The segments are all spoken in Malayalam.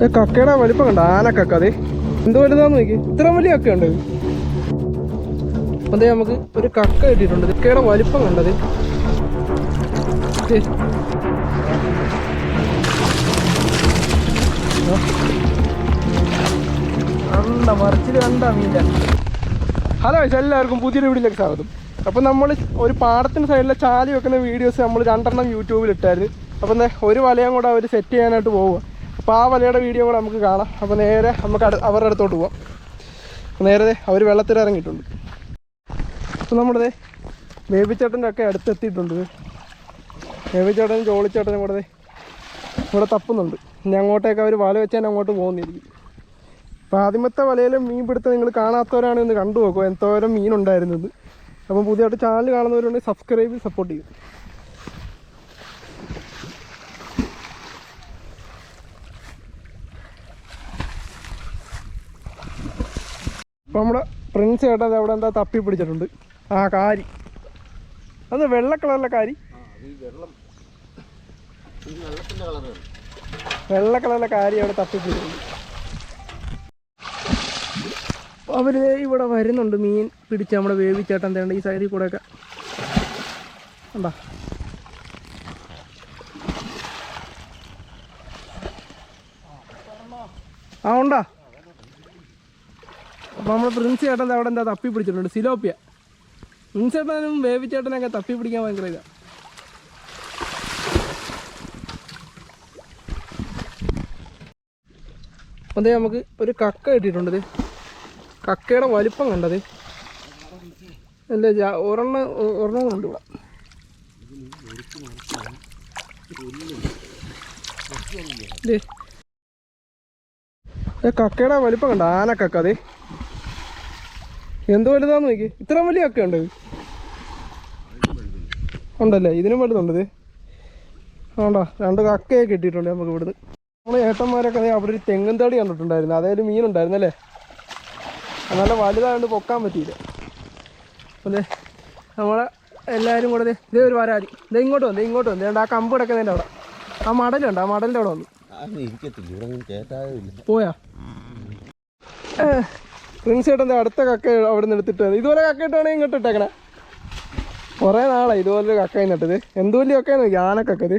കക്കയുടെ വലിപ്പം കണ്ട? ആനക്കക്ക അതെ എന്ത് വലുതാന്ന് നോക്കി. ഇത്ര വലിയ കക്ക ഉണ്ട് അതെ നമുക്ക് ഒരു കക്ക കിട്ടിയിട്ടുണ്ട്. കക്കയുടെ വലിപ്പം കണ്ടത് കണ്ട മറിച്ചിട്ട് കണ്ട മീന്റെ ഹലോ എല്ലാവർക്കും പുതിയൊരു വീഡിയോയിലേക്ക് സ്വാഗതം. അപ്പം നമ്മൾ ഒരു പാടത്തിന് സൈഡിലെ ചാലി വെക്കുന്ന വീഡിയോസ് നമ്മൾ രണ്ടെണ്ണം യൂട്യൂബിൽ ഇട്ടായിരുന്നു. അപ്പം ഒരു വലയും കൂടെ അവർ സെറ്റ് ചെയ്യാനായിട്ട് പോവുക അപ്പോൾ ആ വലയുടെ വീഡിയോ കൂടെ നമുക്ക് കാണാം. അപ്പോൾ നേരെ നമുക്ക് അവരുടെ അടുത്തോട്ട് പോവാം. നേരത്തെ അവർ വെള്ളത്തിൽ ഇറങ്ങിയിട്ടുണ്ട്. അപ്പോൾ നമ്മുടെ ബേബിച്ചേട്ടന്റെ ഒക്കെ അടുത്തെത്തിയിട്ടുണ്ട് ബേബിച്ചേട്ടനും ജോളിച്ചേട്ടനും കൂടെ ഇവിടെ തപ്പുന്നുണ്ട്. ഇനി അങ്ങോട്ടേക്ക് അവർ വല വെച്ചാൽ അങ്ങോട്ട് പോകുന്നിരിക്കും അപ്പോൾ ആദ്യമത്തെ വലയിലും മീൻ പിടുത്തം നിങ്ങൾ കാണാത്തവരാണ് ഇന്ന് കണ്ടു നോക്കുക എന്തോരം മീനുണ്ടായിരുന്നത് അപ്പം പുതിയതായിട്ട് ചാനൽ കാണുന്നവരുണ്ടെങ്കിൽ സബ്സ്ക്രൈബ് സപ്പോർട്ട് ചെയ്യും. അപ്പോൾ നമ്മുടെ പ്രിൻസ് ചേട്ടൻ അവിടെ എന്താ തപ്പി പിടിച്ചിട്ടുണ്ട്. ആ കാരി. അത് വെള്ള കളറിലെ കാരി. വെള്ള കളറിലെ കാരി അവിടെ തപ്പി പിടിച്ചിട്ടുണ്ട്. അവർ ഇവിടെ വരുന്നുണ്ട് മീൻ പിടിച്ച് നമ്മുടെ വേവിച്ചേട്ടൻ തേണ്ട ഈ സൈഡിൽ കൂടെ ഒക്കെ. ഉണ്ടോ ആ ഉണ്ടാ? അപ്പോൾ നമ്മൾ പ്രിൻസ് ചേട്ടൻ അവിടെ എന്താ തപ്പി പിടിച്ചിട്ടുണ്ട്? സിലോപ്പിയ. പ്രിൻസ് ചേട്ടനും വേവി ചേട്ടനൊക്കെ തപ്പി പിടിക്കാൻ ഭയങ്കര ഇതാ. അതേ നമുക്ക് ഒരു കക്ക കിട്ടിയിട്ടുണ്ട് കക്കയുടെ വലിപ്പം കണ്ടത് അല്ല ഒരെണ്ണ ഒരെണ്ണം കൊണ്ട് ഇവിടെ. കക്കയുടെ വലിപ്പം കണ്ട? ആനക്കക്ക അതെ എന്ത് വലുതാന്ന് നോക്കി. ഇത്ര വലിയ ഒക്കെ ഉണ്ട്. ഉണ്ടല്ലേ? ഇതിനും വലുതുണ്ടത് ആണ്ടാ രണ്ട് കക്കയൊക്കെ കിട്ടിയിട്ടുണ്ട് നമുക്ക് ഇവിടുന്ന്. നമ്മൾ ഏട്ടന്മാരൊക്കെ അവിടെ ഒരു തെങ്ങും തടി കണ്ടിട്ടുണ്ടായിരുന്നു. അതേലും മീനുണ്ടായിരുന്നു അല്ലേ അത് നല്ല വലുതായതുകൊണ്ട് പൊക്കാൻ പറ്റിയില്ല. അല്ലേ നമ്മളെ എല്ലാവരും കൂടെ ഇതേ ഒരു വരാതി. ഇതേ ഇങ്ങോട്ട് വന്നു ഇങ്ങോട്ട് വന്നു. ദേ ആ കമ്പ് കിടക്കുന്നതിന്റെ അവിടെ. ആ മടലുണ്ട് ആ മടലിന്റെ അവിടെ വന്നു. പോയാ? പ്രിൻസ് ചേട്ടന്റെ അടുത്ത കക്ക അവിടെ നിന്ന് എടുത്തിട്ട് ഇതുപോലെ കക്ക ഇട്ടാണെങ്കിൽ ഇങ്ങോട്ട് ഇട്ടേക്കണേ. കുറേ നാളായി ഇതുപോലൊരു കക്ക നട്ടത് എന്ത് വലിയ കക്കയാണ് നോക്കി ആനക്കക്ക ഇത്.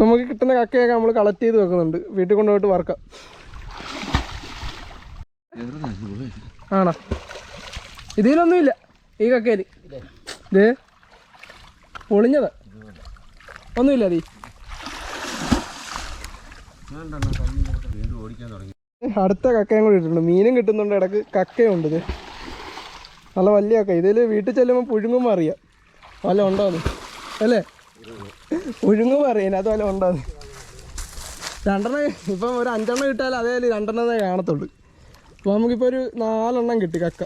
നമുക്ക് കിട്ടുന്ന കക്കയൊക്കെ നമ്മൾ കളക്ട് ചെയ്ത് വെക്കുന്നുണ്ട്. വീട്ടിൽ കൊണ്ടുപോയിട്ട് വറക്കാം. ആണോ? ഇതിലൊന്നുമില്ല. ഈ കക്കയിൽ ഇത് പൊളിഞ്ഞത്. ഒന്നുമില്ല അതീ ഓടിക്കാൻ തുടങ്ങി അടുത്ത കക്കയും കൂടി ഇട്ടിട്ടുണ്ട്. മീനും കിട്ടുന്നുണ്ട്. ഇടയ്ക്ക് കക്കയുണ്ട് ഇത്. നല്ല വലിയ കക്ക. ഇതിൽ വീട്ടിൽ ചെല്ലുമ്പോൾ പുഴുങ്ങുമ്പോൾ അറിയാം. വല്ല ഉണ്ടോ അത്? അല്ലേ? പുഴുങ്ങുമ്പോൾ അറിയാം. അത് വല്ല ഉണ്ടോ അത്? രണ്ടെണ്ണം ഇപ്പം ഒരു അഞ്ചെണ്ണം കിട്ടിയാൽ അതേ രണ്ടെണ്ണമേ കാണത്തുള്ളൂ. അപ്പോൾ നമുക്കിപ്പോൾ ഒരു നാലെണ്ണം കിട്ടി കക്ക.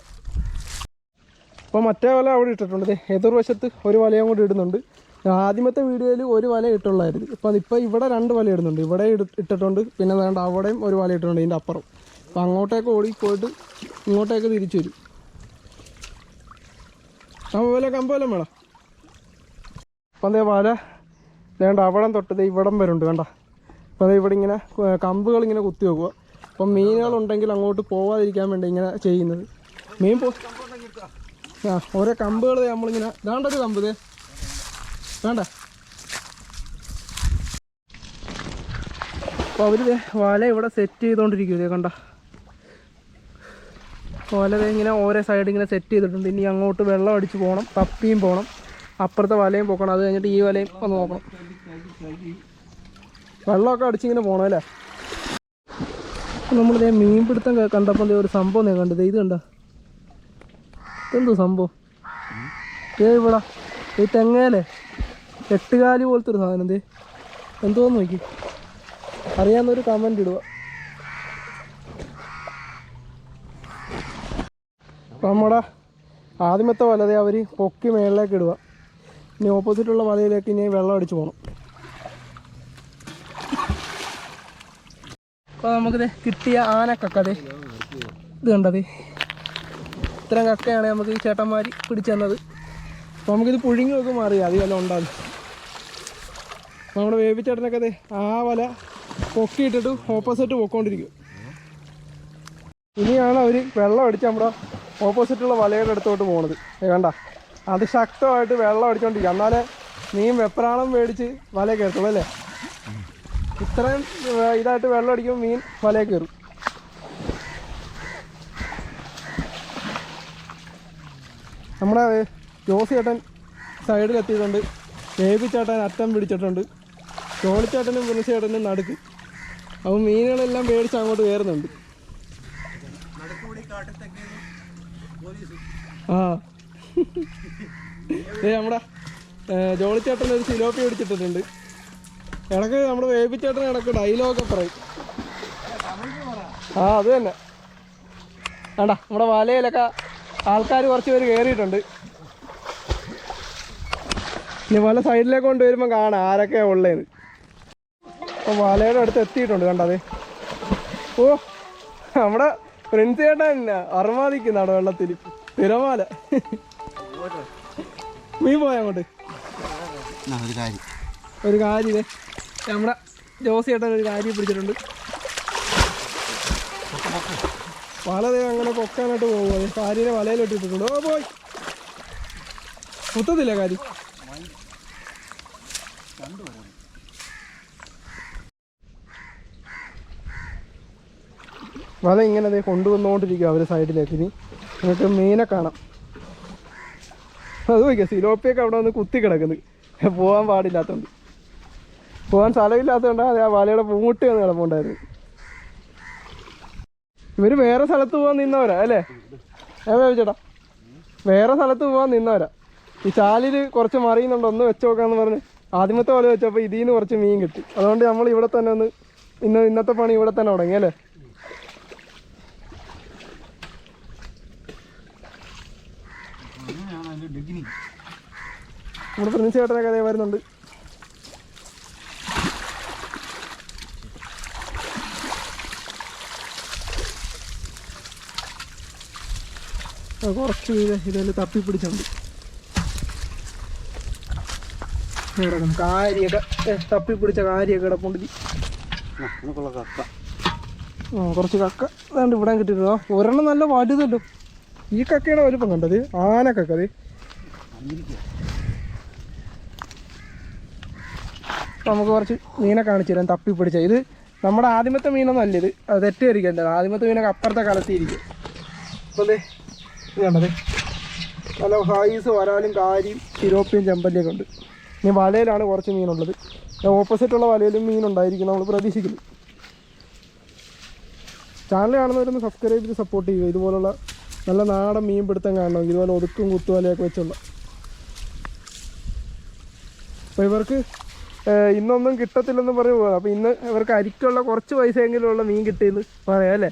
അപ്പോൾ മറ്റേ വല അവിടെ ഇട്ടിട്ടുണ്ട്. എതിർവശത്ത് ഒരു വലയും കൂടി ഇടുന്നുണ്ട്. ആദ്യമത്തെ വീഡിയോയിൽ ഒരു വല ഇട്ടുള്ളായിരുന്നു. ഇപ്പം ഇപ്പോൾ ഇവിടെ രണ്ട് വല ഇടുന്നുണ്ട്. ഇവിടെ ഇട- ഇട്ടിട്ടുണ്ട്. പിന്നെ വേണ്ട അവിടെയും ഒരു വല ഇട്ടിട്ടുണ്ട് ഇതിന്റെ അപ്പുറം. അപ്പം അങ്ങോട്ടേക്ക് ഓടി പോയിട്ട് ഇങ്ങോട്ടേക്ക് തിരിച്ചു വരും. കമ്പല കമ്പോലം വേണം? അപ്പം അതേ വല വേണ്ട അവിടം തൊട്ട് ഇവിടം വരുന്നുണ്ട് വേണ്ട. അപ്പം അതേ ഇവിടെ ഇങ്ങനെ കമ്പുകൾ ഇങ്ങനെ കുത്തി വെക്കുക. അപ്പം മീനുകളുണ്ടെങ്കിൽ അങ്ങോട്ട് പോവാതിരിക്കാൻ വേണ്ടി ഇങ്ങനെ ചെയ്യുന്നത്. മീൻ പോ ആ ഓരോ കമ്പുകൾ നമ്മളിങ്ങനെ ഇതാണ്ടൊരു കമ്പ് ഇതേ വേണ്ട. അപ്പോൾ അവർ വല ഇവിടെ സെറ്റ് ചെയ്തുകൊണ്ടിരിക്കും ഇതേ കണ്ട. വല ഇങ്ങനെ ഓരോ സൈഡ് ഇങ്ങനെ സെറ്റ് ചെയ്തിട്ടുണ്ട്. ഇനി അങ്ങോട്ട് വെള്ളം അടിച്ച് പോകണം തപ്പിയും പോകണം അപ്പുറത്തെ വലയും പോക്കണം. അത് കഴിഞ്ഞിട്ട് ഈ വലയും ഒന്ന് നോക്കണം. വെള്ളമൊക്കെ അടിച്ചിങ്ങനെ പോകണം അല്ലേ? നമ്മളിതേ മീൻ പിടുത്തം കണ്ടപ്പോൾ ഒരു സംഭവം ഞാൻ കണ്ടത് ഇത് കണ്ട? എന്തോ സംഭവം? ഏ ഇവിടെ ഈ തെങ്ങേലേ? എട്ടുകാലി പോലത്തെ ഒരു സാധനം എന്തേ? എന്തോന്ന് നോക്കി. അറിയാവുന്നൊരു കമന്റ് ഇടുക. നമ്മുടെ ആദ്യമത്തെ വലതേ അവർ പൊക്കി മേളിലേക്ക് ഇടുക. ഇനി ഓപ്പോസിറ്റുള്ള വലയിലേക്ക് ഇനി വെള്ളം അടിച്ചു പോകണം അപ്പോൾ നമുക്കിത് കിട്ടിയ ആനക്കക്കതേ ഇത് കണ്ടത് ഇത്രയും കക്കയാണ് നമുക്ക് ഈ ചേട്ടന്മാർ പിടിച്ചു തന്നത്. അപ്പോൾ നമുക്കിത് പുഴുങ്ങി അറിയാം അത് വല്ല ഉണ്ടാകും നമ്മുടെ വേവിച്ചേട്ടനൊക്കെ അതെ ആ വല പൊക്കിയിട്ടിട്ട് ഓപ്പോസിറ്റ് പൊക്കോണ്ടിരിക്കും. ഇനിയാണ് അവർ വെള്ളം അടിച്ച് നമ്മുടെ ഓപ്പോസിറ്റുള്ള വലയുടെ അടുത്തോട്ട് പോണത്. വേണ്ട കണ്ട അതിശക്തമായിട്ട് വെള്ളം അടിച്ചോണ്ടിരിക്കും. എന്നാലേ മീൻ വെപ്രാളം മേടിച്ച് വല കയറത്തുള്ളൂ അല്ലേ? ഇത്രയും ഇതായിട്ട് വെള്ളം അടിക്കുമ്പോൾ മീൻ വല കയറും. നമ്മുടെ ജോസി ചേട്ടൻ സൈഡിൽ എത്തിയിട്ടുണ്ട്. ബേബി ചേട്ടൻ അറ്റം പിടിച്ചിട്ടുണ്ട്. ചോളിച്ചേട്ടനും പുലിച്ചേട്ടനും നടുക്ക്. അപ്പം മീനുകളെല്ലാം പേടിച്ച് അങ്ങോട്ട് കയറുന്നുണ്ട്. ആ. ഏ നമ്മുടെ ജോളിച്ചേട്ടൻ ഒരു സിലോപ്പി പിടിച്ചിട്ടിട്ടുണ്ട്. ഇടയ്ക്ക് നമ്മുടെ വേപ്പിച്ചേട്ടൻ ഇടയ്ക്ക് ഡയലോഗൊക്കെ പറയും. ആ അത് തന്നെ. വേണ്ട നമ്മുടെ വലയിലൊക്കെ ആൾക്കാർ കുറച്ച് പേര് കയറിയിട്ടുണ്ട് ഇനി വല സൈഡിലേക്ക് കൊണ്ടുവരുമ്പോൾ കാണാം ആരൊക്കെയാണ് ഉള്ളേന്ന്. അപ്പം വലയുടെ അടുത്ത് എത്തിയിട്ടുണ്ട് കണ്ടത് ഓ നമ്മുടെ പ്രിൻസ് ചേട്ടൻ അർമാദിക്കുന്നാണ് വെള്ളത്തിൽ തിരമാല. മീൻ പോയ അങ്ങോട്ട്? ഒരു കാര്യം. ഒരു കാര്യം ദേ, നമ്മുടെ ജോസി ചേട്ടൻ ഒരു കാര്യം പിടിച്ചിട്ടുണ്ട്. വല അങ്ങനെ കൊക്കാനായിട്ട് പോകുമോ കാര്യനെ വലയിലിട്ടിട്ടുണ്ട് ഓ പോയി. കുത്തത്തില്ല കാര്യം? വല ഇങ്ങനെ ദേ കൊണ്ടുവന്നുകൊണ്ടിരിക്കുക അവർ സൈഡിലേക്ക് ഇനി. എന്നിട്ട് മീനെ കാണാം. അത് നോക്കിയാൽ സിലോപ്പിയൊക്കെ അവിടെ വന്ന് കുത്തി കിടക്കുന്നത് പോകാൻ പാടില്ലാത്തതുകൊണ്ട് പോകാൻ സ്ഥലമില്ലാത്തതുകൊണ്ട് അത് ആ വലയുടെ പൂമുട്ടി വന്ന് കിടപ്പുണ്ടായിരുന്നു ഇവർ വേറെ സ്ഥലത്ത് പോകാൻ നിന്നവരാ അല്ലേ? ഞാൻ ചോദിച്ചേട്ടാ വേറെ സ്ഥലത്ത് പോകാൻ നിന്നവരാ. ഈ ചാലിൽ കുറച്ച് മറിയുന്നുണ്ട് ഒന്ന് വെച്ച് നോക്കാന്ന് പറഞ്ഞ് ആദ്യമത്തെ പോലെ വെച്ചപ്പോൾ ഇതിൽ നിന്ന് കുറച്ച് മീൻ കിട്ടി. അതുകൊണ്ട് നമ്മൾ ഇവിടെ തന്നെ ഒന്ന് ഇന്ന് ഇന്നത്തെ പണി ഇവിടെ തന്നെ തുടങ്ങി അല്ലേ? നമ്മുടെ പ്രിൻസ് ചേട്ടനൊക്കെ അതേ വരുന്നുണ്ട്. കുറച്ച് ഇത് ഇതിൽ തപ്പി പിടിച്ചുണ്ട് കിടക്കും കാര്യൊക്കെ തപ്പി പിടിച്ച കാര്യൊക്കെ കിടപ്പുണ്ട് ആ കുറച്ച് കക്ക വേണ്ട ഇവിടെ കിട്ടിയിട്ടുണ്ടോ. ഒരെണ്ണം നല്ല വലുതല്ലോ ഈ കക്കയുടെ വലുപ്പം കണ്ടത് ആന അത് നമുക്ക് കുറച്ച് മീനെ കാണിച്ചു തരാം തപ്പി പിടിച്ച ഇത് നമ്മുടെ ആദ്യമത്തെ മീനൊന്നും അല്ല ഇത്. അത് തെറ്റിദ്ധരിക്കണ്ട ആദ്യമത്തെ മീനൊക്കെ അപ്പുറത്തെ കലത്തിയിരിക്കും അപ്പോൾ നല്ല ഹൈസ് വരാലും കാരിയും ചിരോപ്പിയും ചെമ്പല്ലിയൊക്കെ ഉണ്ട്. ഇനി വലയിലാണ് കുറച്ച് മീനുള്ളത്. ഓപ്പോസിറ്റുള്ള വലയിലും മീനുണ്ടായിരിക്കും നമ്മൾ പ്രതീക്ഷിക്കുന്നു. ചാനൽ കാണുന്നവരൊന്ന് സബ്സ്ക്രൈബ് ചെയ്ത് സപ്പോർട്ട് ചെയ്യുക. ഇതുപോലുള്ള നല്ല നാടൻ മീൻ പിടുത്തം കാണണം. ഇതുപോലെ ഒതുക്കും കുത്തുവലയൊക്കെ വെച്ചുള്ള അപ്പോൾ ഇവർക്ക് ഇന്നൊന്നും കിട്ടത്തില്ലെന്ന് പറഞ്ഞു പോകാം അപ്പോൾ ഇന്ന് ഇവർക്ക് അരിക്കുള്ള കുറച്ച് പൈസയെങ്കിലും ഉള്ള മീൻ കിട്ടിയെന്ന് പറയാം അല്ലേ?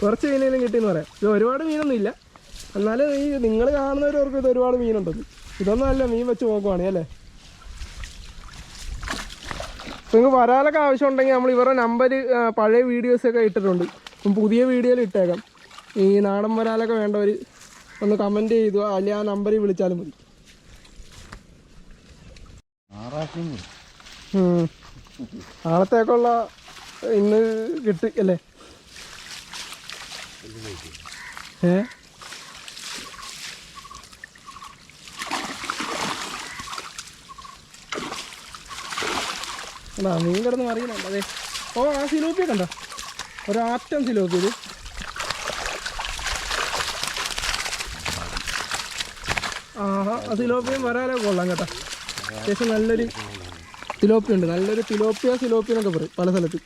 കുറച്ച് മീനെങ്കിലും കിട്ടിയെന്ന് പറയാം. ഇത് ഒരുപാട് മീനൊന്നും ഇല്ല എന്നാലും ഈ നിങ്ങൾ കാണുന്നവരവർക്ക് ഇത് ഒരുപാട് മീനുണ്ടെന്ന് ഇതൊന്നും അല്ല മീൻ വെച്ച് നോക്കുവാണ് അല്ലേ? നിങ്ങൾക്ക് വരാലൊക്കെ ആവശ്യം ഉണ്ടെങ്കിൽ നമ്മൾ ഇവരുടെ നമ്പർ പഴയ വീഡിയോസൊക്കെ ഇട്ടിട്ടുണ്ട്. അപ്പം പുതിയ വീഡിയോയിൽ ഇട്ടേക്കാം. ഈ നാടൻ വരാലൊക്കെ വേണ്ടവർ ഒന്ന് കമന്റ് ചെയ്തു അല്ലെങ്കിൽ ആ നമ്പറിൽ വിളിച്ചാലും മതി. നാളത്തേക്കുള്ള ഇന്ന് കിട്ടി അല്ലേ? ഏ? അതാ മീൻ കിടന്ന് മറിയുന്നുണ്ട്. അതെ. ഓ ആ സിലോപ്പി കണ്ട ഒരാറ്റം സിലോപ്പി ഇത്. ആഹാ ആ സിലോപ്പിയും വരാനൊക്കെ കൊള്ളാം കേട്ടോ. അത്യാവശ്യം നല്ലൊരു തിലോപ്പിയ ഉണ്ട്. നല്ലൊരു തിലോപ്പിയ സിലോപ്പിയ എന്നൊക്കെ പറയും പല സ്ഥലത്ത്.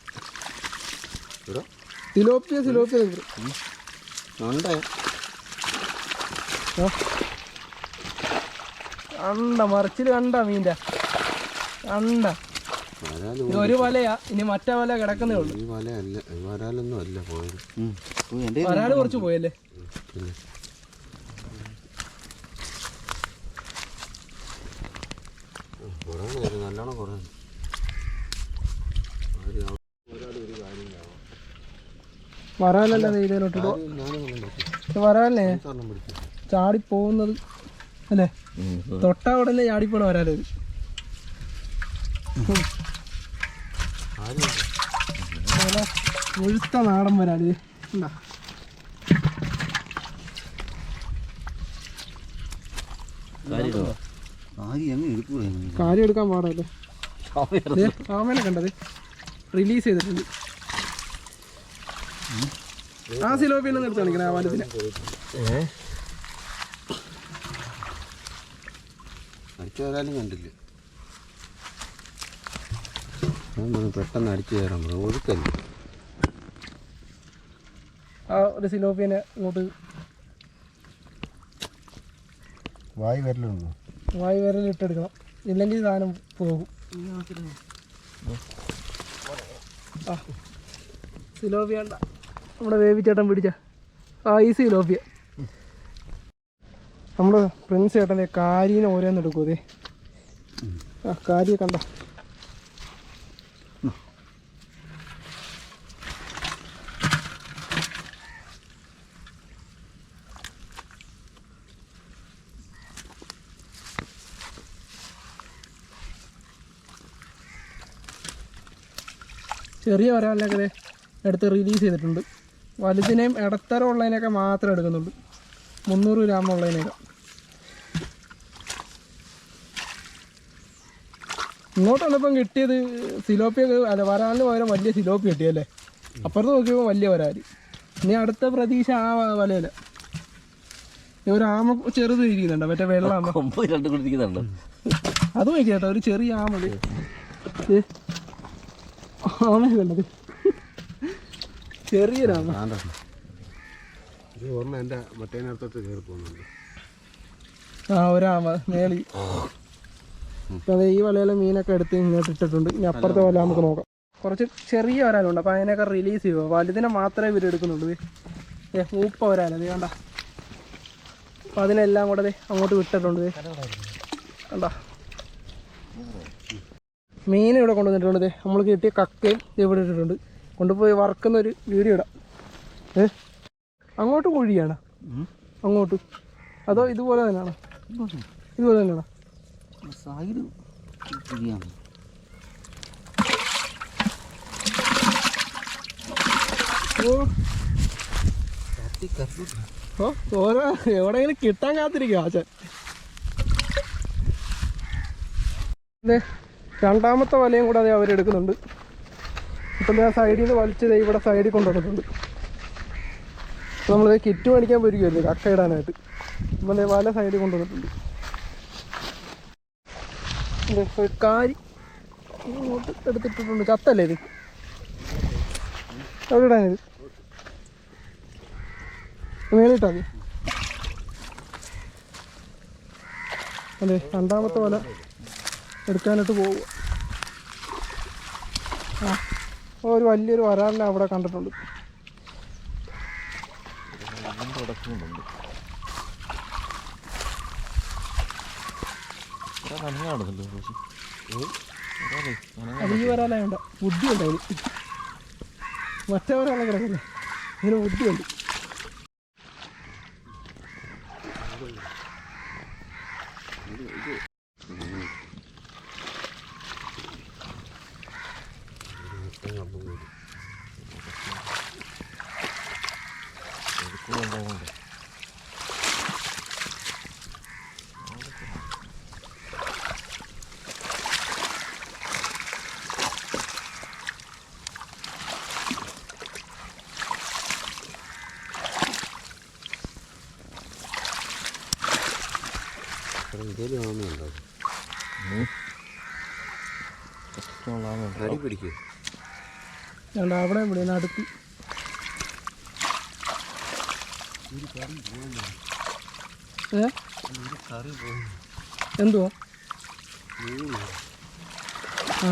തിലോപ്പിയ സിലോപ്പിയ എന്നൊക്കെ പറയും. കണ്ട മറിച്ചിൽ കണ്ട മീന്റെ. കണ്ട. ഇത് ഒരു വലയാ. ഇനി മറ്റേ വല കിടക്കുന്നേ ഉള്ളൂ. വരാലൊന്നും അല്ല പോയത്. വരാൽ കുറച്ച് പോയല്ലേ പിന്നെ കുറേ നേരം നല്ലോണം കുറേ വരാലല്ല ദേ ഇതിലോട്ട് ഇടുക. ഞാനും കൊണ്ടും പറ്റും ഇത് വരാലേ ചാടി പോകുന്നത് അല്ലേ? തൊട്ടാ ഉടനെ ചാടി പോണ ഇത് ഒഴുത്ത നാടൻ വരാൽ ഉണ്ടാ കാര്യം എടുക്കാൻ പാടല്ലേ? ആമേനെ കണ്ടത്. റിലീസ് ചെയ്തിട്ടുണ്ട്. ആ സിലോപ്പിനെ നിർത്തി കാണിക്കണേ ആ വലുതിനെ അടിച്ചു വരാനും കണ്ടില്ല. ഞാൻ പെട്ടെന്ന് അടിച്ചു കയറാൻ പറഞ്ഞു. ഒഴുക്കല്ലേ? ആ ഒരു സിലോപ്പിയനെ ഇങ്ങോട്ട് വായി വരലുണ്ടോ? വായു വരൽ ഇട്ടെടുക്കണം. ഇല്ലെങ്കിൽ സാധനം പോകും. ആ. സിലോപ്പിയ ഉണ്ട നമ്മുടെ വേവിച്ചേട്ടൻ പിടിച്ച. ആ ഈ ലോഫിയ. നമ്മുടെ പ്രിൻസ് ചേട്ടന്റെ കാരീനെ ഓരോന്ന് എടുക്കൂതേ ആ കാരിയെ കണ്ട? ചെറിയ ഒരാളിനൊക്കെ ദേ എടുത്ത് റിലീസ് ചെയ്തിട്ടുണ്ട്. വലുതിനെയും ഇടത്തരം ഉള്ളതിനൊക്കെ മാത്രം എടുക്കുന്നുള്ളൂ. മുന്നൂറ് ഗ്രാം ഉള്ളതിനൊക്കെ ഇങ്ങോട്ട് വന്നപ്പം കിട്ടിയത് സിലോപ്പി അല്ല വരാലിന് പകരം വലിയ സിലോപ്പി കിട്ടിയല്ലേ? അപ്പുറത്ത് നോക്കിയപ്പോൾ വലിയ വരാൽ. ഇനി അടുത്ത പ്രതീക്ഷ ആ വലയല്ല ഒരു ആമ ചെറുത് ഇരിക്കുന്നുണ്ട്? മറ്റേ വെള്ളം ആമ? അത് നോക്കിയാട്ടോ ഒരു ചെറിയ ആമ. ദേ. കണ്ടത് ഓർമ്മ എന്റെ കയറി പോകുന്നുണ്ട്. ആ ഒരാമ മേളി. ഈ വലയിലെ മീനൊക്കെ എടുത്ത് ഇങ്ങോട്ട് ഇട്ടിട്ടുണ്ട്. ഇനി അപ്പുറത്തെ വല നമുക്ക് നോക്കാം. കുറച്ച് ചെറിയ വരാലുണ്ട് അപ്പൊ അതിനൊക്കെ റിലീസ് ചെയ്യുക വലുതിനെ മാത്രമേ ഇവർ എടുക്കുന്നുള്ളൂ. ഏ ഊപ്പ വരാല നീ കണ്ട. അപ്പൊ അതിനെല്ലാം കൂടെ അങ്ങോട്ട് വിട്ടിട്ടുണ്ട് കണ്ട. മീൻ ഇവിടെ കൊണ്ടുവന്നിട്ടുണ്ട് നമ്മൾ കിട്ടിയ കക്കയും ഇവിടെ ഇട്ടിട്ടുണ്ട്. കൊണ്ടുപോയി വറക്കുന്ന ഒരു വീഡിയോ ഇടാം. ഏ? അങ്ങോട്ട് കുഴിയാണ്. അങ്ങോട്ട്. അതോ ഇതുപോലെ തന്നെയാണോ? ഇതുപോലെ. തന്നെയാണോ? സൈഡ് ശരിയാണ് ഓ. ഓ ഓരോ എവിടെയെങ്കിലും കിട്ടാൻ കാത്തിരിക്കും ആച്ചൻ രണ്ടാമത്തെ വലയും കൂടെ അത് അവരെടുക്കുന്നുണ്ട്. ഇപ്പം ഞാൻ സൈഡിൽ നിന്ന് വലിച്ചത് ഇവിടെ സൈഡിൽ കൊണ്ടുവന്നിട്ടുണ്ട് നമ്മൾ കിറ്റ് മേടിക്കാൻ പോയിരിക്കുമല്ലേ കക്ക ഇടാനായിട്ട്. അപ്പം വല സൈഡിൽ കൊണ്ടുവന്നിട്ടുണ്ട് ഒരു കാരി എടുത്തിട്ടിട്ടുണ്ട്. ചത്തല്ലേ ഇത്? എവിടെ ഇടാനിത് മേലിട്ടാ മതി. അതെ രണ്ടാമത്തെ വല എടുക്കാനായിട്ട് പോവുക ആ. ഒരു വലിയൊരു വരാലിനെ അവിടെ കണ്ടിട്ടുണ്ട്. ഈ വരാലായോണ്ട ബുദ്ധിയുണ്ട് അതിന് മറ്റേ വരാളെ കിടക്കില്ല ഇതിന് ബുദ്ധിയുണ്ട് ഇതേലും ആമയുണ്ടോ അടി പിടിക്കുക ഞാൻ അവിടെ ഇവിടെ അടുത്ത്. ഏ? എന്തുവാ? ആ.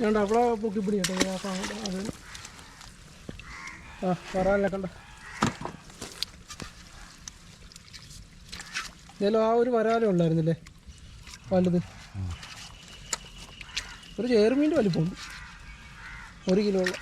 ഞാൻ അവിടെ പൊക്കി പിടിക്കട്ടെ ആ സാധനം. അത് ആ പറയാനല്ല കണ്ട? എന്തായാലും ആ ഒരു വരാലേ ഉള്ളായിരുന്നില്ലേ വലുത്. ഒരു ചേർമീന്റെ വലിപ്പമുണ്ട്. ഒരു കിലോ ഉള്ള.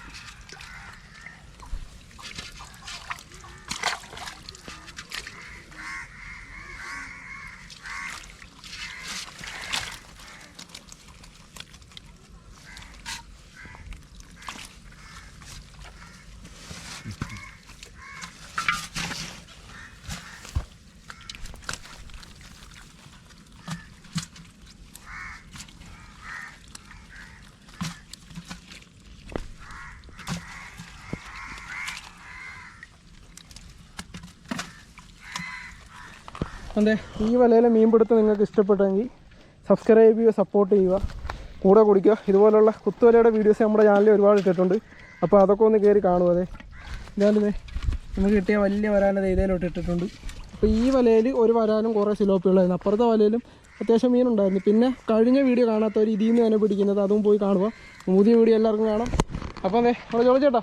അതെ ഈ വലയിലെ മീൻപിടുത്തം നിങ്ങൾക്ക് ഇഷ്ടപ്പെട്ടെങ്കിൽ സബ്സ്ക്രൈബ് ചെയ്യുക സപ്പോർട്ട് ചെയ്യുക കൂടെ കുടിക്കുക. ഇതുപോലുള്ള കുത്തുവലയുടെ വീഡിയോസ് നമ്മുടെ ചാനലിൽ ഒരുപാട് ഇട്ടിട്ടുണ്ട്. അപ്പോൾ അതൊക്കെ ഒന്ന് കയറി കാണുക അതെ. ഇതാണിതേ. നമുക്ക് കിട്ടിയ വലിയ വരാനത് ഇതേലോട്ട് ഇട്ടിട്ടുണ്ട്. അപ്പോൾ ഈ വലയിൽ ഒരു വരാനും കുറേ സിലോപ്പികളായിരുന്നു. അപ്പുറത്തെ വലയിലും അത്യാവശ്യം മീനുണ്ടായിരുന്നു പിന്നെ കഴിഞ്ഞ വീഡിയോ കാണാത്തവർ ഇതിൽ നിന്ന് തന്നെ പിടിക്കുന്നത്. അതും പോയി കാണുക. പുതിയ വീഡിയോ എല്ലാവർക്കും കാണാം. അപ്പോൾ അതെ അവിടെ ചോദിച്ചേട്ടാ.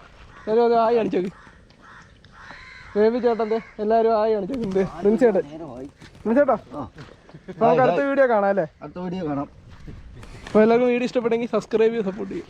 ആയി കാണിച്ചേക്ക്. ബേബി ചേട്ടന്റെ എല്ലാവരും ആയി കാണിച്ചേക്കുണ്ട് പ്രിൻസ് ചേട്ടൻ. പ്രിൻസ് ചേട്ടാ നമുക്ക് അടുത്ത വീഡിയോ കാണാം അല്ലേ? അടുത്ത വീഡിയോ കാണാം. അപ്പോൾ എല്ലാവർക്കും വീഡിയോ ഇഷ്ടപ്പെട്ടെങ്കിൽ സബ്സ്ക്രൈബ് ചെയ്ത് സപ്പോർട്ട് ചെയ്യും.